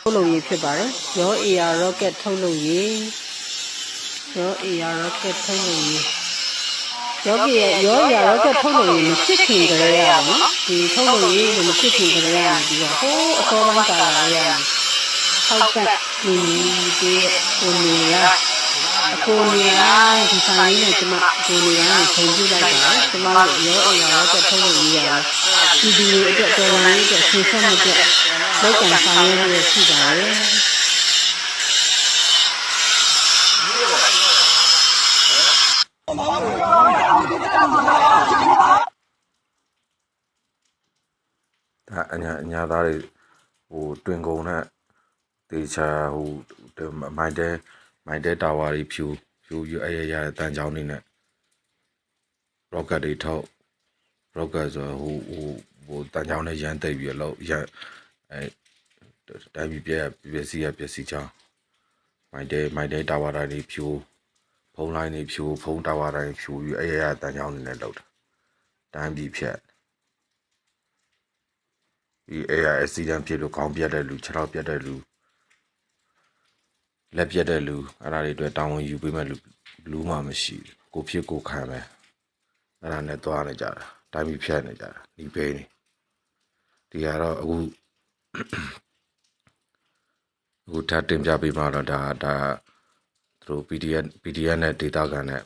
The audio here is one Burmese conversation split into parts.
ထုတ်လုပ်ရေးဖြစ်ပါတယ်ရော AR rocket ထုတ်လုပ်ရေးရော AR rocket ထုတ်လုပ်ရေးရောကရဲ့ရော AR rocket ထုတ်လုပ်ရေးမဖြစ်ခင်ကလေးရနော်ဒီထုတ်လုပ်ရေးမဖြစ်ခင်ကလေးရပြီးတော့ဟိုးအစောပိုင်းကာလလေးရထောက်ကညီညီဒီကိုနေရအကိုနေရဒီဆိုင်လေးနဲ့ကျမကိုနေရကိုချိန်ပြလိုက်ပါကျမတို့ရော AR rocket ထုတ်လုပ်ရေးရတယ်ဒီဒီအတွက်တော်လို င်းအတွက်ဆင်းဆက်မှုအတွက်လောက်ကန်ဆောင်ရွက်ရရှိပါတယ်ဒါအညာအညာသားတွေဟိုတွင်ကုန်နဲ့တေချာဟိုမိုင်းတဲမိုင်းတဲတာဝါတွေဖြူဖြူရအရရတန်ချောင်းနေနဲ့ rocket တွေထောက် rocket ဆိုဟိုဟို ဟိုတန်ချောင်းနဲ့ရန်တိတ်ပြီးတော့ရန်အဲတိုင်းပြည်ပြက်ပစ္စည်းရပစ္စည်းချောင်းမိုင်းတဲမိုင်းတဲတာဝါတွေဖြူဖုံးလိုင်းတွေဖြူဖုံးတာဝါတွေဖြူရအရရတန်ချောင်းနေနဲ့လောက်တာတိုင်းပြည်ဖြက်ဒီ AI accident ဖြစ်လို့ခေါင်းပြတ်တဲ့လူခြေထောက်ပြတ်တဲ့လူလက်ပြတ်တဲ့လူအဲ့ဒါတွေအတွက်တာဝန်ယူပေးမဲ့လူလူမှမရှိဘူးကိုဖြစ်ကိုခံပဲအဲ့ဒါနဲ့သွားနေကြတာတိုင်းပြည်ဖြတ်နေကြတာဒီဘေးနေ ဒီကတော့အခုအခုထပ်တင်ပြပေးမှတော့ဒါဒါသူတို့ PDF PDF နဲ့ data ကန်နဲ့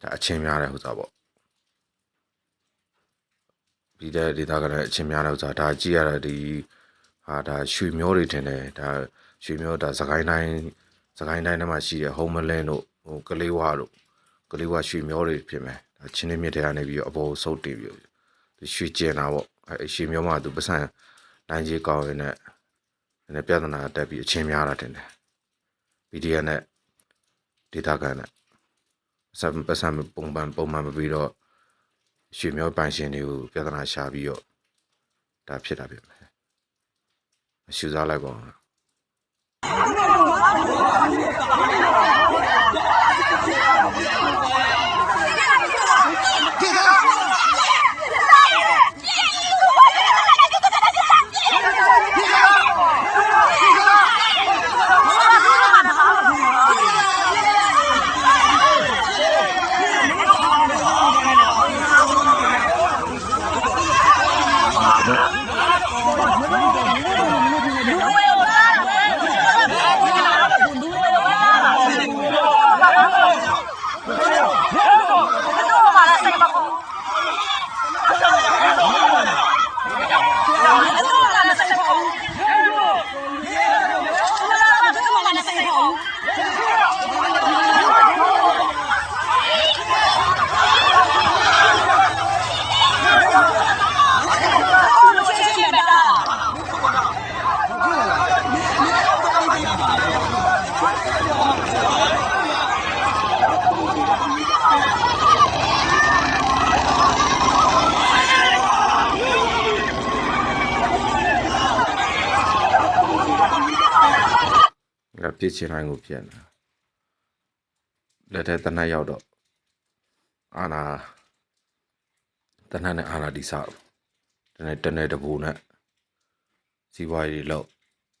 ဒါအချင်းများတဲ့ဟိုစားပေါ့ပြီးတဲ့ဒေတာကလည်းအချင်းများတော့ဆိုတာဒါကြည့်ရတာဒီဟာဒါရွှေမျိုးတွေထင်တယ်ဒါရွှေမျိုးဒါစကိုင်းတိုင်းစကိုင်းတိုင်းထဲမှာရှိတဲ့ home land တို့ဟိုကလေးဝါတို့ကလေးဝါရွှေမျိုးတွေဖြစ်မယ်ဒါချင်းနေမြစ်ထဲကနေပြီးတော့အပေါ်ဆုတ်တင်ပြီးတော့ဒီရွှေကျင်တာပေါ့ အဲရွှေမျိုးမှသူပတ်စံတိုင်းကြီးကောင်းရင်လည်းနည်းပြဿနာတက်ပြီးအချင်းများတာထင်တယ် PDF နဲ့ဒေတာကန်နဲ့စပ်ပတ်စံပုံမှန်ပုံမှန်မပြီးတော့ရွှေမျိုးပိုင်ရှင်တွေကိုပြဿနာရှာပြီးတော့ဒါဖြစ်တာဖြစ်မယ်အရှူစားလိုက်ပါဦး ငါပြစ်ချင်တိုင်းကိုပြက်နေလက်ထက်တနတ်ရောက်တော့အာနာတနတ်နဲ့အာနာဒီဆောက်တနေ့တနေ့တပူနဲ့စီးပွားရေးလောက်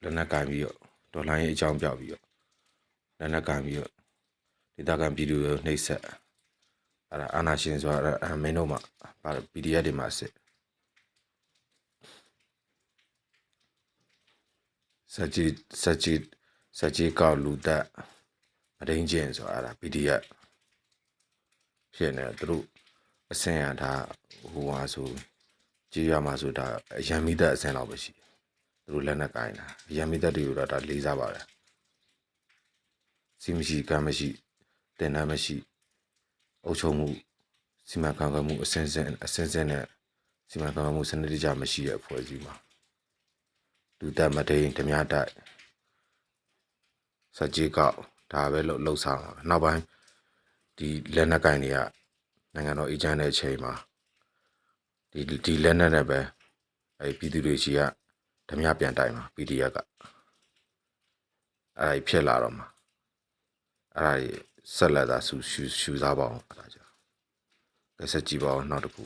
လက်နက်ကင်ပြီးတော့ဒေါ်လာရေးအကြောင်းပြပြီးတော့လက်နက်ကင်ပြီးတော့ဒေသခံပြည်သူတွေနှိပ်စက်အဲ့ဒါအာနာရှင်ဆိုတာအဲ့ဒါမင်းတို့မှပါ PDF တွေမှာစစ်စကြည်စကြည် စကြည်ကောက်လူသက်အရင်းကျင်ဆိုတာအဲ့ဒါ PDF ဖြစ်နေတယ်သူတို့အစင်ရဒါဟိုဟာဆိုကြည်ရမှာဆိုတာအရန်မိသက်အစင်တော့ပဲရှိတယ်သူတို့လက်နက်ကင်တာအရန်မိသက်တွေကိုတော့ဒါလေးစားပါတယ်စီမရှိကမ်းမရှိတင်တန်းမရှိအုပ်ချုပ်မှုစီမံခန့်ခွဲမှုအစင်စင်အစင်စင်နဲ့စီမံခန့်ခွဲမှုစနစ်တကျမရှိတဲ့အဖွဲ့အစည်းမှာလူသက်မတိန်ဓမြတိုက် စကြည်ကောက်ဒါပဲလို့လှုပ်ဆောင်တာနောက်ပိုင်းဒီလက်နက်ကင်တွေကနိုင်ငံတော်အေဂျင့်တဲ့အချိန်မှာဒီဒီလက်နက်နဲ့ပဲအဲပြည်သူတွေရှိကဓမြပြန်တိုင်မှာ PDF ကအဲဒါဖြစ်လာတော့မှာအဲဒါကြီးဆက်လက်သာဆူရှူရှူစားပါအောင်အဲဒါကြောင့်ကဲဆက်ကြည့်ပါအောင်နောက်တစ်ခု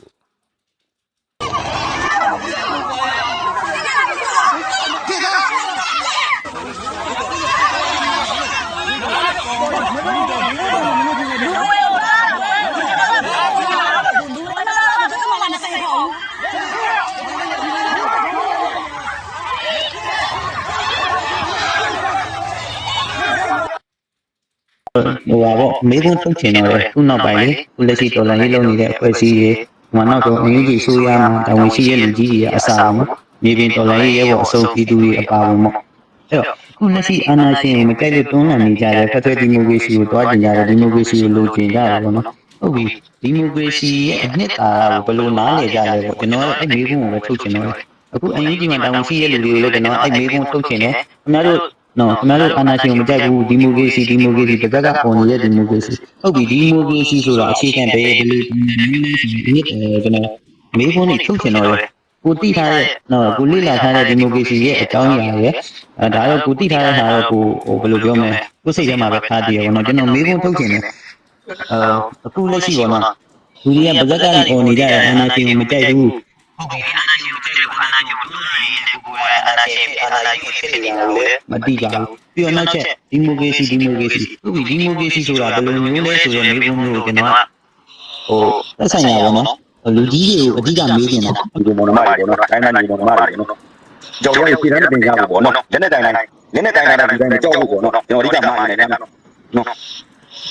ဟိုပါပေါ့မေးခွန်းထုတ်ချင်တော့လေခုနောက်ပိုင်းလေခုလက်ရှိတော်လိုင်းရေးလုပ်နေတဲ့အဖွဲ့အစည်းတွေဟိုနောက်တော့အရေးကြီးဆိုးရမှာတာဝန်ရှိတဲ့လူကြီးတွေကအစားအုံးမြေပြင်တော်လိုင်းရေးရဲ့ဘောအဆုံးပြည်သူတွေအပါအဝင်ပေါ့အဲ့တော့ ခုလက်ရှိအာဏာရှင်မကြိုက်လို့တွန်းလှန်နေကြတဲ့ဖက်ဒရယ်ဒီမိုကရေစီကိုတွားကျင်ကြတဲ့ဒီမိုကရေစီကိုလိုချင်ကြတယ်ပေါ့နော်ဟုတ်ပြီဒီမိုကရေစီရဲ့အနှစ်သာရကိုဘယ်လိုနားလည်ကြလဲပေါ့ကျွန်တော်အဲ့မေးခွန်းကိုပဲထုတ်ချင်တော့အခုအင်ဂျီမှာတာဝန်ရှိတဲ့လူတွေကိုလည်းကျွန်တော်အဲ့မေးခွန်းထုတ်ချင်တယ်ခင်ဗျားတို့နော်ခင်ဗျားတို့အာဏာရှင်ကိုမကြိုက်ဘူးဒီမိုကရေစီဒီမိုကရေစီတစ်ခါကပေါ်နေတဲ့ဒီမိုကရေစီဟုတ်ပြီဒီမိုကရေစီဆိုတာအခြေခံပဲဘယ်လိုနည်းနည်းဆိုရင်ဒီကျွန်တော်မေးခွန်းတွေထုတ်ချင်တော့လေ ကိုတိထားတဲ့နော်ကိုလိလာထားတဲ့ဒီမိုကရေစီရဲ့အကြောင်းအရာရဲ့အဲဒါတော့ကိုတိထားတဲ့ဟာတော့ကိုဟိုဘယ်လိုပြောမလဲကိုစိတ်ထဲမှာပဲဖားတည်ရပါတော့ကျွန်တော်မေးခွန်းထုတ်ချင်တယ်အဲအခုလက်ရှိပေါ့နော်လူတွေကဗဇက်ကနေပေါ်နေကြတဲ့အာဏာရှင်ကိုမကြိုက်ဘူးဟုတ်ပြီအာဏာရှင်ကိုကြိုက်တယ်အာဏာရှင်ကိုဒုလာရေးတဲ့ကိုယ်ကအာဏာရှင်အာဏာရှင်ဖြစ်နေတာကိုလည်းမတိကြဘူးပြီးတော့နောက်ချက်ဒီမိုကရေစီဒီမိုကရေစီဟုတ်ပြီဒီမိုကရေစီဆိုတာဘယ်လိုမျိုးလဲဆိုတဲ့မေးခွန်းမျိုးကိုကျွန်တော်ကဟိုသက်ဆိုင်ရပါတော့ လူကြီးတွေကိုအဓိကမေးနေတာဒီမော်နမတွေပေါ့နော်တိုင်းတိုင်းမော်နမတွေနော်ကြောက်ရွံ့ပြည်တိုင်းတင်ကြဖို့ပေါ့နော်လက်နဲ့တိုင်းတိုင်းလက်နဲ့တိုင်းတိုင်းဒီတိုင်းကြောက်ဖို့ပေါ့နော်ကျွန်တော်အဓိကမှားနေတယ်နော်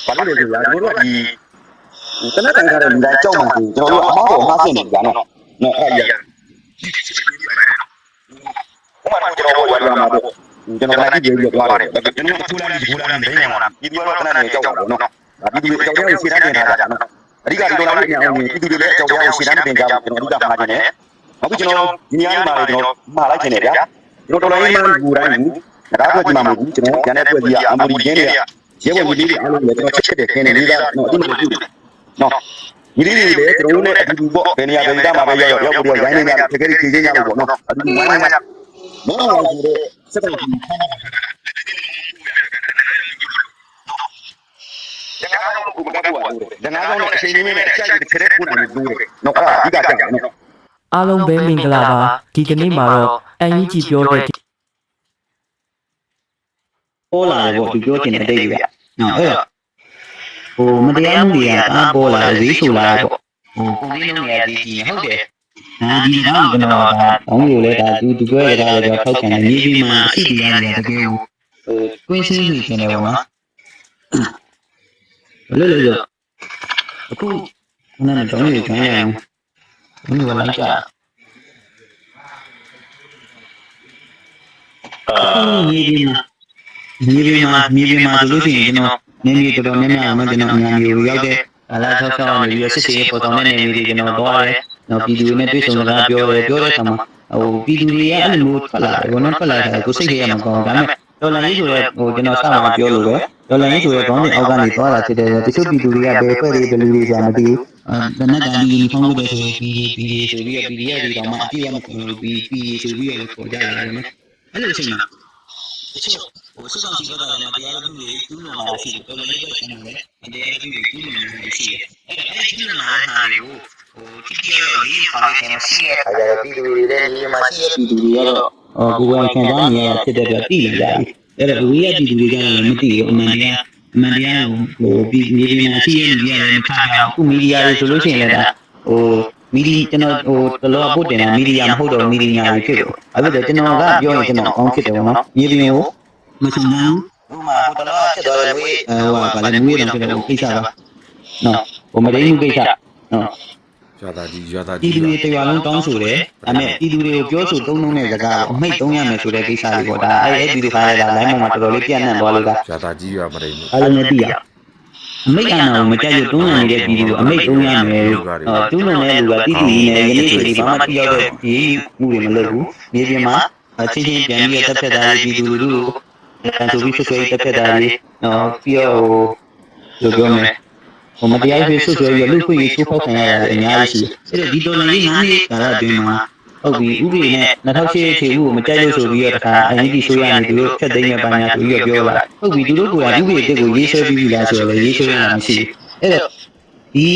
ဘာလို့လဲဆိုတော့ကျွန်တော်တို့ကဒီတနက်တိုင်းထားတဲ့လူတိုင်းကြောက်မှဆိုကျွန်တော်တို့အမားပေါ်မှားစင်နေတာနော်နော်အဲ့ရဘုမကျွန်တော်ဝယ်လာမှာပေါ့ကျွန်တော်လည်းကြည့်ပြီးတော့သွားတယ်ကျွန်တော်ကထူလာပြီးဘူလာပြီးဒိန်းနေမှာပြည်ပြောတော့တနက်နေကြောက်တာပေါ့နော်ဒါပြည်သူကြောက်ရွံ့ရှင်းတိုင်းတင်ထားတာနော် အဓိကဒီလိုလာလို့ညအောင်ပြည်သူတွေလည်းကြောက်ရွံ့ရှင်းတိုင်းတင်ကြဖို့ကျွန်တော်အဓိကမှားနေတယ်အခုကျွန်တော်ဒီညနေမှာလည်းကျွန်တော်မှားလိုက်နေတယ်ဗျာကျွန်တော်တော်လိုင်းမှန်ဘူတိုင်းဘူးဒါတော့ဒီမှာမဟုတ်ဘူးကျွန်တော်ညနေတွေ့ပြီးအမူဒီရင်းတွေကရဲဝင်ကြီးလေးအားလုံးလည်းကျွန်တော်ချက်ချက်တဲ့ခင်းနေလေးကတော့အတိမလို့ပြုတယ်နော်ဒီလေးတွေလည်းကျွန်တော်တို့နဲ့အတူတူပေါ့ဘယ်နေရာဘယ်နေရာမှာပဲရောက်ရောက်ရောက်ပြီးရိုင်းနေကြတကယ်ကြီးချင်းကြလို့ပေါ့နော်အတူတူဝိုင်းဝိုင်းမဟုတ်ဘူးဆိုတော့စက်ကောင်ကြီးတ ကားတော့ကိုမကဘူးပါဘူး။ဒါနာတော့အချိန်ကြီးနဲ့အချက်ကြီးတစ်ခရက်ပို့နေလို့နော်အဲ့ဒါအဓိကကြောက်တယ်နော်အားလုံးပဲမင်္ဂလာပါဒီကနေ့မှာတော့အန်ယူဂျီပြောတဲ့ပေါ်လာတယ်ပေါ့သူပြောချင်တဲ့အတိတ်ကြီးဗျနော်အဲ့တော့ဟိုမတရားမှုတွေကအားပေါ်လာဈေးဆိုလာပေါ့ဟိုပုံလေးလုံးရကြီးကြီးဟုတ်တယ်ဒါဒီတော့ကျွန်တော်ဒါဘောင်းကိုလည်းဒါသူသူပြောရတာလည်းထောက်ခံတယ်မြေပြင်မှာအစ်တရားတွေကတကယ်ကိုဟိုကွင်းစင်းနေတယ်ပေါ့နော် ဘယ်လိုလဲဆိုအခုခုနကတောင်းနေခိုင်းရအောင်ဘယ်လိုလဲကြာအာမြေပြင်မှာမြေပြင်မှာမြေပြင်မှာဆိုလို့ရှိရင်ကျွန်တော်နေမြေတော်တော်များများတော့ကျွန်တော်အများကြီးရောက်တဲ့အလားဆောက်ဆောက်နေပြီးစစ်စစ်ပေါ်ဆောင်တဲ့နေမြေတွေကျွန်တော်သွားတယ်။နောက်ပြည်သူတွေနဲ့တွေ့ဆုံစကားပြောတယ်ပြောတဲ့အခါမှာဟိုပြည်သူတွေကအဲ့လိုမျိုးထွက်လာတယ်ဘောနော်ထွက်လာတယ်ကိုစိတ်ထဲမှာကောင်းဒါပေမဲ့ ဒေါ်လာကြီးဆိုရဲဟိုကျွန်တော်စမှာပြောလို့ပဲဒေါ်လာကြီးဆိုရဲခေါင်းစဉ်အောက်ကနေသွားတာဖြစ်တယ်တချို့ပြည်သူတွေကဘယ်ဖွဲ့တွေဘယ်လူတွေဆိုတာမသိဘူးအဲနက်ကန်ဒီဖုန်းလို့ပဲဆိုပြီးပြီးဆိုပြီးပြီးရပြီးတော့မှအပြည့်အမကုန်လို့ပြီးပြီးဆိုပြီးရခေါ်ကြတယ်နော်အဲ့လိုအချိန်မှာတချို့ဟိုစစ်ဆောင်စီကတော့လည်းတရားလူတွေကျူးလွန်လာရှိတယ်တော်တော်လေးပဲကျန်တယ်တရားလူတွေကျူးလွန်လာရှိတယ်အဲ့ဒါအဲ့ဒီကျူးလွန်လာတဲ့ဟာတွေကိုဟိုတိတိကျကျရေးပါလို့ခင်ရှိရခါကြတော့ပြည်သူတွေလည်းဒီမှာရှိရပြည်သူတွေကတော့ ဟိုကိုယ်ပိုင်ခံစားနေရဖြစ်တဲ့အတွက်သိနေကြပြီအဲ့ဒါဝေးရပြည်သူတွေကလည်းမသိဘူးအမှန်တရားအမှန်တရားကိုဟိုပြည်မြေပြင်မှာရှိရနေရတယ်မခါကြဘူးအခုမီဒီယာတွေဆိုလို့ရှိရင်လည်းဒါဟိုမီဒီကျွန်တော်ဟိုတလောပုတ်တင်တာမီဒီယာမဟုတ်တော့မီဒီယာတွေဖြစ်တယ်အဲ့ဒါကျွန်တော်ကပြောရင်ကျွန်တော်အောင်းဖြစ်တယ်ပေါ့နော်မြေပြင်ကိုမချင်ဘူးဥမာဟိုတလောဖြစ်သွားတယ်ဝေးဟိုကလည်းမွေးတော့ဖြစ်တယ်ကိစ္စပါနော်ဟိုမရင်းမှုကိစ္စနော် ရွာသားကြီးရွာသားပြည်ကြီးသူတွေတရားလုံးတောင်းဆိုတယ်ဒါပေမဲ့ပြည်သူတွေကိုပြောဆိုသုံးလုံးတဲ့စကားကိုအမိတ်သုံးရမယ်ဆိုတဲ့ကိစ္စတွေပေါ့ဒါအဲ့အဲ့ဒီဒီဖိုင်လာလိုင်းပေါ်မှာတော်တော်လေးပြန့်နှံ့သွားလို့ကရွာသားကြီးရွာမရိန်အားလုံးလည်းသိရအမိတ်အာဏာကိုမကြိုက်လို့တွန်းလှန်နေတဲ့ပြည်သူကိုအမိတ်သုံးရမယ်ဟောတွန်းလှန်တဲ့လူကတိတိနဲ့ယနေ့ဆိုဒီဘာမှတိရောက်တဲ့ဒီမှုတွေမလုပ်ဘူးမြေပြင်မှာချင်းချင်းပြန်ပြီးတက်ဖြတ်တာတွေပြည်သူလူထုကိုတန်ဆိုပြီးဆွဆွဲတက်ဖြတ်တာတွေနော်ပြီးတော့ဟိုလိုပြောမယ် ဟိုမတရားဖြစ်ဆွဆွဲပြီးလူခွေရေးချိုးဖောက်ခံရတာအများကြီးရှိတယ်အဲ့တော့ဒီတော်လိုင်းလေးငါးနှစ်ကာလအတွင်းမှာဟုတ်ပြီဥပဒေနဲ့2008အခြေဥကိုမကြိုက်လို့ဆိုပြီးတော့တခါအရင်ဒီဆိုရနေသူတို့ဖက်သိမ်းတဲ့ပိုင်းညာဆိုပြီးတော့ပြောလာဟုတ်ပြီသူတို့ကဥပဒေတက်ကိုရေးဆွဲပြီးပြီလားဆိုတော့လည်းရေးဆွဲရတာမရှိဘူးအဲ့တော့ဒီ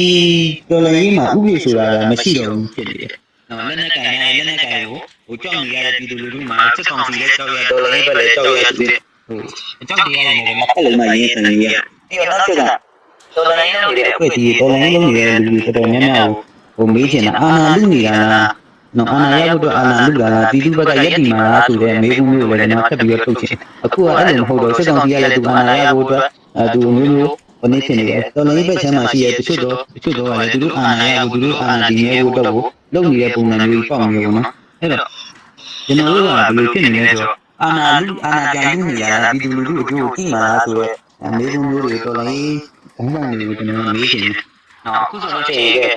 တော်လိုင်းလေးမှာဥပဒေဆိုတာကမရှိတော့ဘူးဖြစ်နေတယ်နော်လက်နက်ကင်ရလက်နက်ကင်ကိုဟိုကြောက်နေရတဲ့ပြည်သူလူထုမှာစစ်ကောင်စီလည်းကြောက်ရတော်လိုင်းပဲလည်းကြောက်ရဆိုပြီးဟိုအကြောက်တရားတွေမှာမဖက်လို့မှရေးခံရပြီးတော့နောက်ချက်က တော်လိုင်းလုံးနေတဲ့အဖွဲ့ကြီးတော်လိုင်းလုံးနေတဲ့လူတွေတော်တော်များများကိုဟိုမေးချင်တာအာနာလူနေတာလားနော်အာဏာရဖို့အတွက်အာဏာလူလာလားပြည်သူဘက်ကရက်တီမာလားဆိုတဲ့မေးခွန်းမျိုးကိုလည်းကျွန်တော်ထပ်ပြီးတော့ထုတ်ချင်အခုကအဲ့လိုမဟုတ်တော့စစ်ကောင်စီကလည်းသူအာဏာရဖို့အတွက်အဲသူမျိုးမျိုးဘယ်နည်းဖြစ်နေလဲတော်လိုင်းဘက်ချမ်းမှာရှိရဲ့တချို့တော့တချို့တော့ကလည်းသူတို့အာဏာရဖို့သူတို့အာဏာတည်မြဲဖို့အတွက်ကိုလုပ်နေတဲ့ပုံစံမျိုးကြီးပေါ့မျိုးပေါ့နော်အဲ့တော့ကျွန်တော်တို့ကဘယ်လိုဖြစ်နေလဲဆိုတော့အာဏာလူအာဏာပြန်လူနေရတာပြည်သူလူထုအကျိုးကိုကြည့်မှာလားဆိုတော့မေးခွန်းမျိုးတွေတော်လိုင်း ခေါင်းဆောင်တွေကိုကျွန်တော်မေးချင်တယ်နော်အခုဆိုလို့ရှိရင်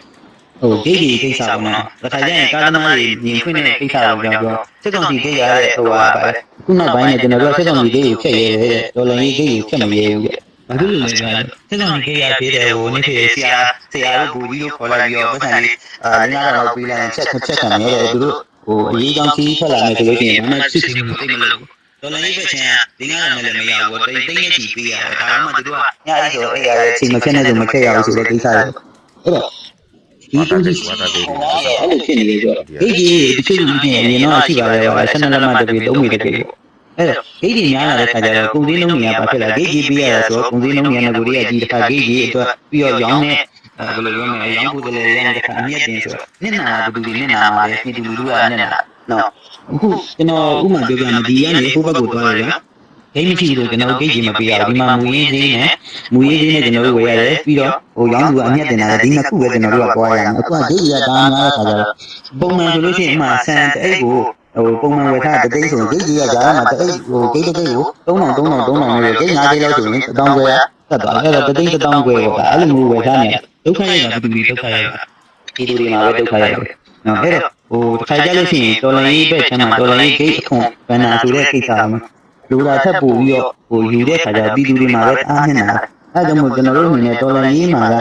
ဟိုဒိတ်ဒီကိစ္စပေါ့နော်။ဒါခါကျရင်ကားသမားတွေမြင်ခွင့်တဲ့ကိစ္စကိုကြောင့်ပြောစစ်ကောင်စီဒိတ်ရတဲ့ဟိုဟာပါလေ။ခုနောက်ပိုင်းနဲ့ကျွန်တော်တို့စစ်ကောင်စီဒိတ်ကိုဖျက်ရဲတဲ့ဒေါ်လာကြီးဒိတ်ကိုဖျက်မရဲဘူးကြ။ဘာလို့လဲဆိုတော့စစ်ကောင်စီဒိတ်ရသေးတယ်ဟိုနေ့ဖြစ်ဆရာဆရာတို့ဘူကြီးတို့ခေါ်လိုက်ပြီးတော့ပတ်စံလေးအာလင်းလာတော့ပြီးလိုက်ချက်ချက်ခံရတယ်သူတို့ဟိုအရေးကြောင်းကြီးထွက်လာမယ်ဆိုလို့ရှိရင်ဘာမှစစ်စစ်ကိုသိမလို့ ဒေါ်လာကြီးပဲချင်းကဒီငါလည်းလည်းမရဘူးတိတ်တိတ်နဲ့ချီပေးရတယ်ဒါမှမဟုတ်သူတို့ကညအိဆိုအဲ့ရတဲ့ချိန်မချက်နဲ့ဆိုမချက်ရဘူးဆိုတဲ့ကိစ္စတွေအဲ့တော့ဒီတူကြီးအဲ့လိုဖြစ်နေလေဆိုတော့ဂိတ်ကြီးတချို့လူတွေအရင်တော့ရှိပါတယ်ပါဆန္ဒလက်မှတ်တပြေသုံးမိတဲ့ကိစ္စအဲ့တော့ဂိတ်ကြီးများလာတဲ့ခါကျတော့ကုန်စည်လုံးတွေကဘာဖြစ်လဲဂိတ်ကြီးပေးရတာဆိုတော့ကုန်စည်လုံးတွေကငကိုတွေကကြီးတစ်ခါဂိတ်ကြီးအတွက်ပြီးတော့ရောင်းတဲ့အဲဘယ်လိုပြောမလဲရောင်းကိုယ်တည်းရတဲ့ခါအမြတ်တင်ဆိုတော့နစ်နာဘယ်သူတွေနစ်နာမှာလဲပြည်သူလူထုကနစ်နာနော် အခုကျွန်တော်ဥမာပြောပြမယ်ဒီကနေဟိုဘက်ကိုသွားရဗျာဂိမ်းမရှိလို့ကျွန်တော်ဂိတ်ကြီးမပေးရဘူးဒီမှာမူရင်းသေးနဲ့မူရင်းသေးနဲ့ကျွန်တော်တို့ဝယ်ရတယ်ပြီးတော့ဟိုရောင်းသူကအမြတ်တင်တာဒီနှစ်ခုပဲကျွန်တော်တို့ကသွားရအောင်အခုကဂိတ်ကြီးကဒါများတဲ့ခါကျတော့ပုံမှန်ဆိုလို့ရှိရင်အမှဆန်တအိတ်ကိုဟိုပုံမှန်ဝယ်ထားတဲ့တိတ်ဆိုရင်ဂိတ်ကြီးကဂျားမှာတအိတ်ဟိုဂိတ်တစ်ဂိတ်ကို3000 3000 3000နဲ့ဂိတ်9ဂိတ်လောက်ဆိုရင်1000ကျွဲကတ်သွားအဲ့တော့တသိန်း1000ကျွဲပေါ့အဲ့လိုမျိုးဝယ်ထားနေဒုက္ခရိုက်တာဘယ်သူတွေဒုက္ခရိုက်တာဒီလူတွေမှာပဲဒုက္ခရိုက်တယ်နော်အဲ့တော့ ဟိုတစ်ခါကြလို့ရှိရင်တော်လိုင်းပဲချမ်းမှာတော်လိုင်းဂိတ်အခွန်ဘန်နာဆိုတဲ့ကိစ္စမှာလူလာထပ်ပို့ပြီးတော့ဟိုယူတဲ့ခါကျပြည်သူတွေမှာပဲအားနေတာအဲ့ကြောင့်မို့ကျွန်တော်တို့အနေနဲ့တော်လိုင်းမှာက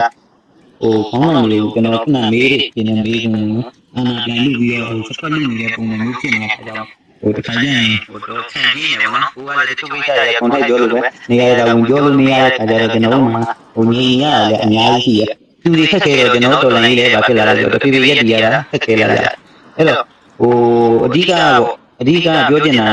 ဟိုခေါင်းဆောင်တွေကိုကျွန်တော်ခုနမေးတယ်ပြင်နေမေးတယ်နော်အာနာပြန်လူပြီးတော့ဟိုစပတ်လုပ်နေတဲ့ပုံစံမျိုးဖြစ်နေတဲ့ခါကျတော့ဟိုတခါကျရင်ဟိုတော့ဆန်ကြီးနေပါတော့ဟိုကလည်းတချို့ကိစ္စတွေကွန်ထိုက်ပြောလို့ပဲနေရာတာဝင်ပြောလို့မရတဲ့ခါကျတော့ကျွန်တော်တို့မှာဟိုငြိမ်ရရလည်းအများကြီးရှိရသူတွေခက်ခဲတော့ကျွန်တော်တော်လိုင်းလေးလည်းဗာဖြစ်လာတယ်ဆိုတော့တဖြည်းဖြည်းရက်တည်ရတာခက်ခဲလာကြ အဲ့တော့ဟိုအဓိကပေါ့အဓိကပြောချင်တာ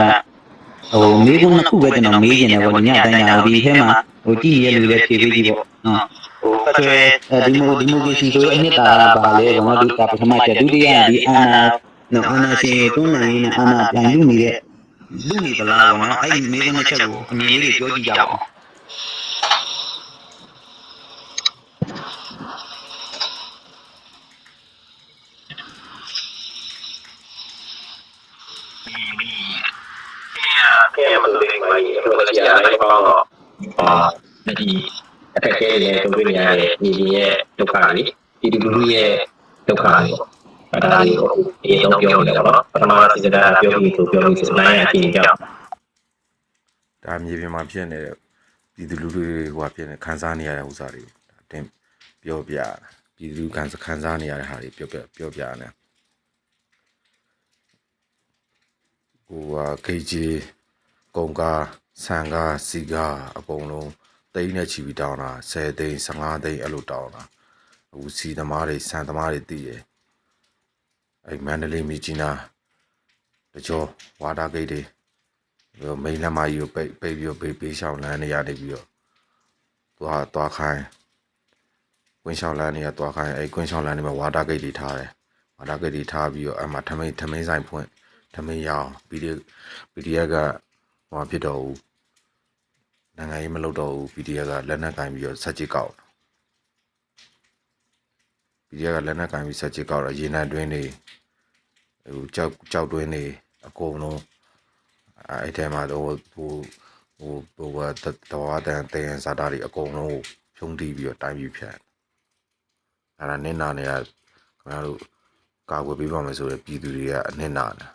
ကဟိုမေးခွန်းတစ်ခုပဲကျွန်တော်မေးချင်တယ်ပေါ့ညတိုင်းကဒီထဲမှာဟိုကြည့်ရလူလည်းဖြေပေးကြည့်ပေါ့နော်ဟိုဖက်ဆွဲဒီမိုဒီမိုကရေစီဆိုတဲ့အနှစ်သာရပါလေဘာမှဒီကပထမချက်ဒုတိယဒီအာနာနော်အာနာရှင်တွန်းနိုင်နေအာနာပြန်လူနေတဲ့လူနေသလားပေါ့နော်အဲ့ဒီမေးခွန်းတစ်ချက်ကိုအမြင်လေးပြောကြည့်ကြပါဦး ကဲမလို့ဒီမှာရေဘယ်လိုကြာလဲပေါ့တော့အာ ဒီအခက်အခဲတွေတို့ပြရတဲ့ညီကြီးရဲ့ဒုက္ခတွေဒီလူလူရဲ့ဒုက္ခတွေပေါ့အဲဒါလေးကိုဒီတော့ပြောနေတာပေါ့ပထမစီစတာပြောပြီးဆိုပြောပြီးဆိုနိုင်အချင်းကြောင့်ဒါမြေပြင်မှာဖြစ်နေတဲ့ပြည်သူလူထုတွေဟိုဟာဖြစ်နေခံစားနေရတဲ့ဥစ္စာတွေဒါတင်ပြောပြတာပြည်သူလူခံခံစားနေရတဲ့ဟာတွေပြောပြပြောပြနေဟိုဟာခေကြီးကုံကားဆန်ကားစီကားအကုန်လုံး တိန်းနဲ့ချီပြီးတောင်းတာ10သိန်း15သိန်းအဲ့လိုတောင်းတာအခုစီသမားတွေဆန်သမားတွေတည်ရယ်အဲ့မန္တလေးမြကြီးနားတကြောဝါတာဂိတ်တွေပြီးတော့မိန်လက်မကြီးကိုပိတ်ပိတ်ပြီးတော့ဘေးဘေးရှောင်းလမ်းနေရနေပြီးတော့သွားသွားခိုင်းကွင်းရှောင်းလမ်းနေရသွားခိုင်းအဲကွင်းရှောင်းလမ်းနေမှာဝါတာဂိတ်တွေထားတယ်ဝါတာဂိတ်တွေထားပြီးတော့အမှထမိန်ထမိန်ဆိုင်ဖွင့်ထမိန်ရအောင် PDF PDF ကဟိုဖြစ်တော့ဘူး နိုင်ငံရေးမလုပ်တော့ဘူး PDF ကလက်နက်ကင်ပြီးတော့ဆက်ကြည့်ကောက် PDF ကလက်နက်ကင်ပြီးဆက်ကြည့်ကောက်တော့ရေနံတွင်းတွေဟိုကြောက်ကြောက်တွင်းတွေအကုန်လုံးအဲ့ထဲမှာတော့ဟိုဟိုဟိုဘာတဝါတန်တန်စားတာတွေအကုန်လုံးကိုဖြုံးတီးပြီးတော့တိုင်းပြီးဖြတ်အဲ့ဒါနင်းနာနေရခင်ဗျားတို့ကာကွယ်ပေးပါမယ်ဆိုတော့ပြည်သူတွေကအနစ်နာတယ်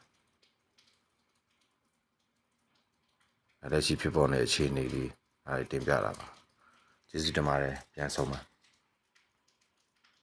အဲ့ဒါရှိဖြစ်ပေါ်နေတဲ့အခြေအနေလေးအဲ့ဒါတင်ပြတာပါကျေးဇူးတင်ပါတယ်ပြန်ဆုံးပါ